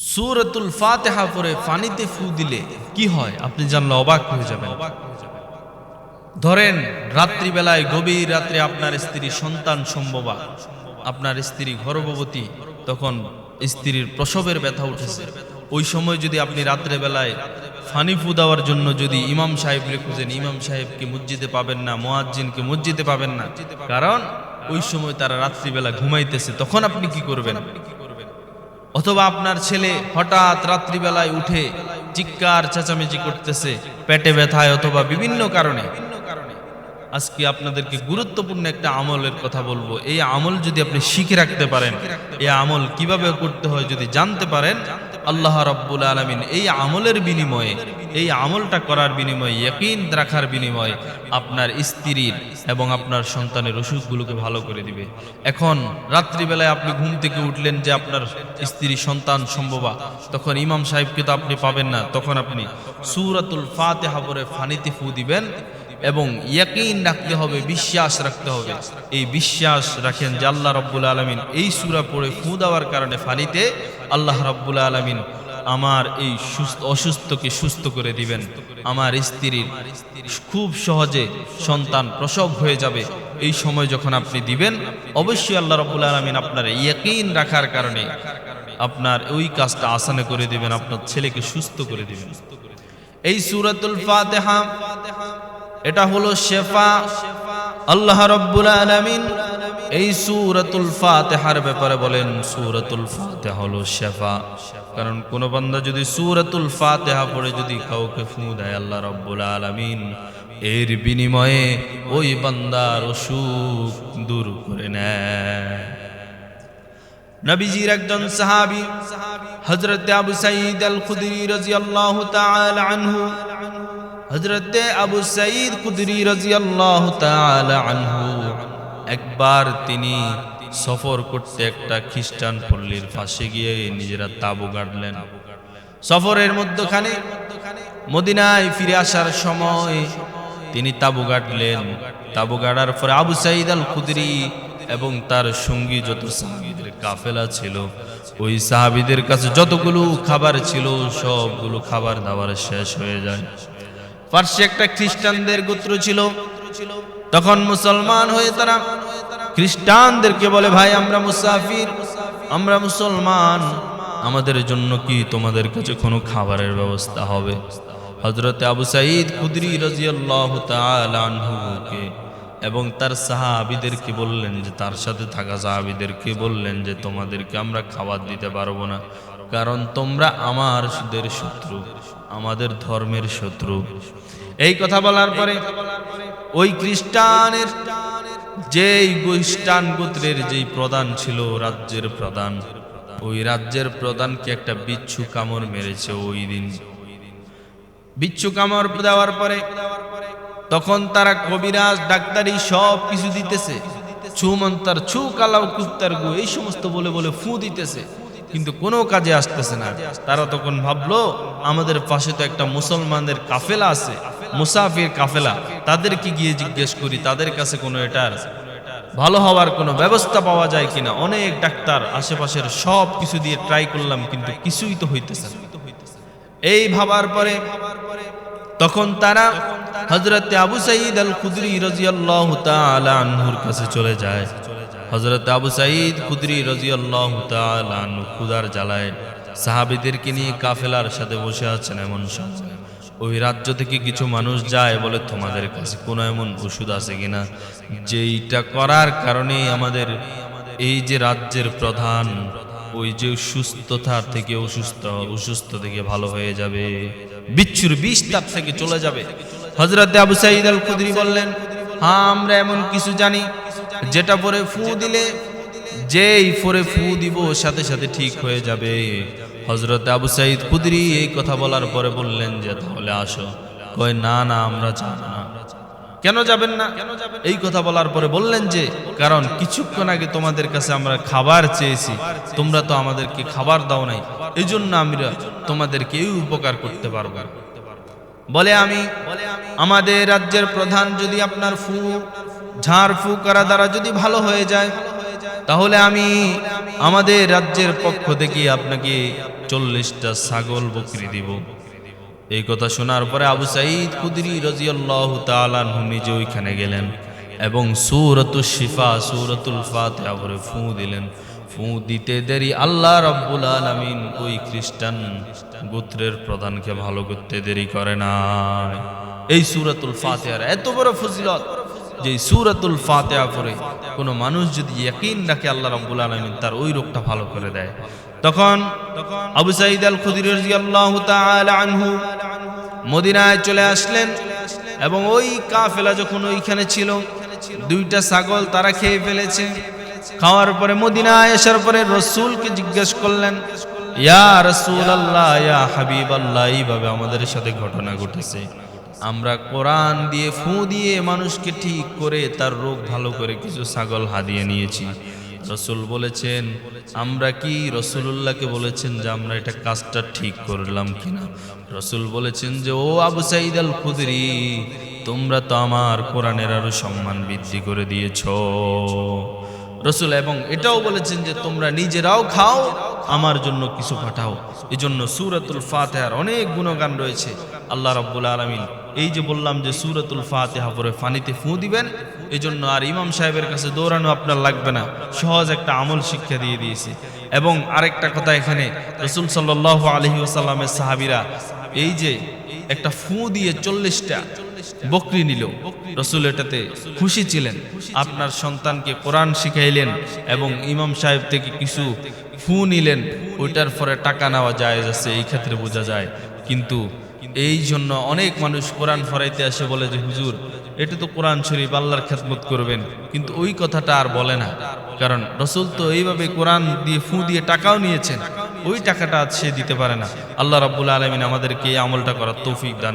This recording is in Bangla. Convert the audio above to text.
সুরতুল ফাতেহা পরে পানিতে ফু দিলে কি হয়? আপনি জানলে অবাক হয়ে যাবেন। ধরেন, রাত্রিবেলায়, গভীর রাত্রে আপনার স্ত্রী সন্তান সম্ভবা। আপনার স্ত্রী গর্ভবতী, তখন স্ত্রীর প্রসবের ব্যথা উঠেছে। ওই সময় যদি আপনি রাত্রেবেলায় ফানি ফু দেওয়ার জন্য যদি ইমাম সাহেবকে খুঁজেন, ইমাম সাহেবকে মসজিদে পাবেন না, মোয়াজ্জিনকে মসজিদে পাবেন না। কারণ, ওই সময় তারা রাত্রিবেলা ঘুমাইতেছে, তখন আপনি কি করবেন? অথবা আপনার ছেলে হঠাৎ রাত্রিবেলায় উঠে চিৎকার, চেঁচামেচি করতেছে, পেটে ব্যথায় অথবা বিভিন্ন কারণে। আজকে আপনাদেরকে গুরুত্বপূর্ণ একটা আমলের কথা বলব। এই আমল যদি আপনি শিখে রাখতে পারেন, এই আমল কীভাবে করতে হয় যদি জানতে পারেন, আল্লাহ রব্বুল আলমিন এই আমলের বিনিময়ে এই আমলটা করার বিনিময়ে, ইয়কিন রাখার বিনিময়ে আপনার স্ত্রীর এবং আপনার সন্তানের অসুখগুলোকে ভালো করে দিবে। এখন রাত্রিবেলায় আপনি ঘুম থেকে উঠলেন যে আপনার স্ত্রী সন্তান সম্ভবা, তখন ইমাম সাহেবকে তো আপনি পাবেন না। তখন আপনি সুরাতুল ফাতেহা পরে ফানিতে ফু দিবেন এবং ইয়াকিন রাখতে হবে, বিশ্বাস রাখতে হবে। এই বিশ্বাস রাখেন যে আল্লাহ রব্বুল আলমিন এই সুরা পড়ে ফু দেওয়ার কারণে ফানিতে আল্লাহ রব্বুল আলমিন আমার এই সুস্থ, অসুস্থকে সুস্থ করে দিবেন। আমার স্ত্রীর খুব সহজে সন্তান প্রসব হয়ে যাবে এই সময় যখন আপনি দিবেন, অবশ্যই আল্লাহ রব্বুল আলমিন আপনার ইয়াকিন রাখার কারণে আপনার ওই কাজটা আসানে করে দিবেন, আপনার ছেলেকে সুস্থ করে দিবেন। এই সুরাতুল ফাতেহা, এটা হলো শেফা, আল্লাহ রব্বুল আলামিন এই সূরাতুল ফাতিহার ব্যাপারে বলেন, সূরাতুল ফাতিহা হলো শেফা। কারণ কোন বান্দা যদি সূরাতুল ফাতিহা পড়ে যদি কাউকে ফু দেয়, আল্লাহ রব্বুল আলামিন এর বিনিময়ে ওই বান্দার অসুখ দূর করে নেয়। নবীজির একজন সাহাবী, হযরত আবু সাঈদ আল খুদরি রাদিয়াল্লাহু তাআলা আনহু, হযরত আবু সাঈদ খুদরি রাদিয়াল্লাহু তাআলা আনহু একবার তিনি সফর করতে একটা খ্রিস্টান পল্লীর পাশে গিয়ে নিজেরা তাবু গাড়লেন। সফরের মধ্যখানে মদিনায় ফিরে আসার সময় তিনি তাবু গাড়লেন। তাবু গাড়ার পরে আবু সাঈদ আল খুদরি এবং তার সঙ্গী যত সাহাবিদের কাফেলা ছিল, ওই সাহাবিদের কাছে যতগুলো খাবার ছিল, সবগুলো খাবার দাবার শেষ হয়ে যায়। পার্শ্বে একটা খ্রিস্টানদের গোত্র ছিল। তখন মুসলমান হয়ে তারা খ্রিস্টানদেরকে বলে, ভাই, আমরা মুসাফির, আমরা মুসলমান। আমাদের জন্য কি তোমাদের কাছে কোনো খাবারের ব্যবস্থা হবে? হজরতে আবু সাঈদ কুদরি রাজিয়াল্লাহ আনহুকে এবং তার সাহাবিদেরকে বললেন যে, তার সাথে থাকা সাহাবিদেরকে বললেন যে, তোমাদেরকে আমরা খাবার দিতে পারব না। কারণ তোমরা আমাদের শত্রু। আমাদের ধর্মের শত্রু। এই কথা বলার পরে ওই খ্রিস্টানের যেই খ্রিস্টান গোত্রের যেই প্রধান ছিল রাজ্যের প্রধান, ওই রাজ্যের প্রধানকে একটা বিচ্ছু কামড় মেরেছে ওই দিন। বিচ্ছু কামড় দেওয়ার পরে তখন তারা কবিরাজ, ডাক্তারি সব কিছু দিতেছে। ছু মন্তার ছু কালাও কুত্তার গু, এই সমস্ত বলে বলে ফু দিতেছে। কিন্তু কোনো কাজে আসতেছে না। তারা তখন ভাবলো, আমাদের পাশে তো একটা মুসলমানদের কাফেলা আছে, মুসাফির কাফেলা। তাদেরকে গিয়ে জিজ্ঞেস করি, তাদের কাছে কোনো এটার ভালো হওয়ার কোনো ব্যবস্থা পাওয়া যায় কিনা? অনেক ডাক্তার আশেপাশের সব কিছু দিয়ে ট্রাই করলাম, কিন্তু কিছুই তো হইতেছে এই ভাবার পরে তখন তারা হজরত আবু সাঈদ আল খুদরি রাজিয়াল্লাহু তাআলা আনহুর কাছে চলে যায়। হজরত আবু সাঈদ খুদরি রাজিয়াল্লাহু খুদার জ্বালায়। সাহাবীদেরকে নিয়ে কাফেলার সাথে বসে আছেন এমন ওই রাজ্য থেকে কিছু মানুষ যায় বলে, তোমাদের কাছে কোনো এমন ওষুধ আছে কিনা যেইটা করার কারণে আমাদের এই যে রাজ্যের প্রধান, ওই যে সুস্থতা থেকে অসুস্থ অসুস্থ থেকে ভালো হয়ে যাবে। বিচ্ছুর বিষ তার থেকে চলে যাবে। হজরত আবু সাইদ আল খুদরি বললেন আমরা এমন কিছু জানি, যেটা পরে ফু দিলে যেই ফরে ফু দিব, সাথে সাথে ঠিক হয়ে যাবে। হজরত আবু সাইদ খুদরি এই কথা বলার পরে বললেন যে, তাহলে আসো। কয়, না না, আমরা যাব না। কেন যাবেন না? এই কথা বলার পরে বললেন যে, কারণ কিছুক্ষণ আগে তোমাদের কাছে আমরা খাবার চেয়েছি। তোমরা তো আমাদেরকে খাবার দাও নাই। এই জন্য আমরা তোমাদেরকে এই উপকার করতে পারব বলে, আমি আমাদের রাজ্যের প্রধান যদি আপনার ফু ঝাড় ফু, করা দ্বারা যদি ভালো হয়ে যায়, তাহলে আমি আমাদের রাজ্যের পক্ষ থেকে আপনাকে চল্লিশটা ছাগল বকরি দিব। এই কথা শোনার পরে আবু সাইদ কুদরি রাজিয়াল্লাহু তাআলা নিজে ওইখানে গেলেন এবং সূরাতুল শিফা, সূরাতুল ফাতিহা পরে ফু দিলেন। ফু দিতে দেরি আল্লাহ রাব্বুল আলামিন ওই খ্রিস্টান গোত্রের প্রধানকে ভালো করতে দেরি করে নাই। এই সূরাতুল ফাতিহার। এত বড় ফজিলত যে সূরাতুল ফাতিহা পড়ে কোনো মানুষ যদি ইয়াকিন রাখে, আল্লাহ রাব্বুল আলামিন তার ওই রোগটা ভালো করে দেয়। তখন আবু সাইদ আল খুদরি আনহু মদিনায় চলে আসলেন এবং ওই কাফেলা যখন ওইখানে ছিল, দুইটা ছাগল তারা খেয়ে ফেলেছে। খাওয়ার পরে মদিনায় আসার পরে রসুলকে জিজ্ঞেস করলেন, ইয়া রসুল আল্লাহ ইয়া হাবিব আল্লাহ এইভাবে আমাদের সাথে ঘটনা ঘটেছে। আমরা কোরআন দিয়ে ফু দিয়ে মানুষকে ঠিক করে তার রোগ ভালো করে কিছু ছাগল হাদিয়ে নিয়েছি। রসুল বলেছেন, আমরা কি রসুল্লাহকে বলেছেন যে আমরা এটা কাজটা ঠিক করলাম কিনা? রসুল বলেছেন যে, ও আবু সাইদ আল খুদরি, তোমরা তো আমার কোরআনের আরও সম্মান বৃদ্ধি করে দিয়েছ। রসুল এবং এটাও বলেছেন যে, তোমরা নিজেরাও খাও, আমার জন্য কিছু পাঠাও। এই জন্য সুরাতুল ফাতেহার অনেক গুণগান রয়েছে। আল্লাহ রাব্বুল আলমিন এই যে বললাম যে সুরাতুল ফাতেহা পরে ফানিতে ফু দিবেন এই জন্য আর ইমাম সাহেবের কাছে দৌড়ানো আপনার লাগবে না। সহজ একটা আমল শিক্ষা দিয়ে দিয়েছে। এবং আরেকটা কথা এখানে, রসুল সাল্লাহ আলহি আসাল্লামের সাহাবিরা এই যে একটা ফু দিয়ে চল্লিশটা বকরি নিল, রসুল এটাতে খুশি ছিলেন। আপনার সন্তানকে কোরআন শিখাইলেন এবং ইমাম সাহেব থেকে কিছু ফু নিলেন, ওইটার পরে টাকা নেওয়া যায় আছে, এই ক্ষেত্রে বোঝা যায়। কিন্তু এই জন্য অনেক মানুষ কোরআন ফরাইতে আসে বলে যে, হুজুর, এটা তো কোরআন শরীফ, আল্লাহর খেদমত করবেন। কিন্তু ওই কথাটা আর বলে না। কারণ রসুল তো এইভাবে কোরআন দিয়ে ফু দিয়ে টাকাও নিয়েছেন। ওই টাকাটা সে দিতে পারে না। আল্লাহ রাবুল আলমিন আমাদেরকে এই আমলটা করার তৌফিক দান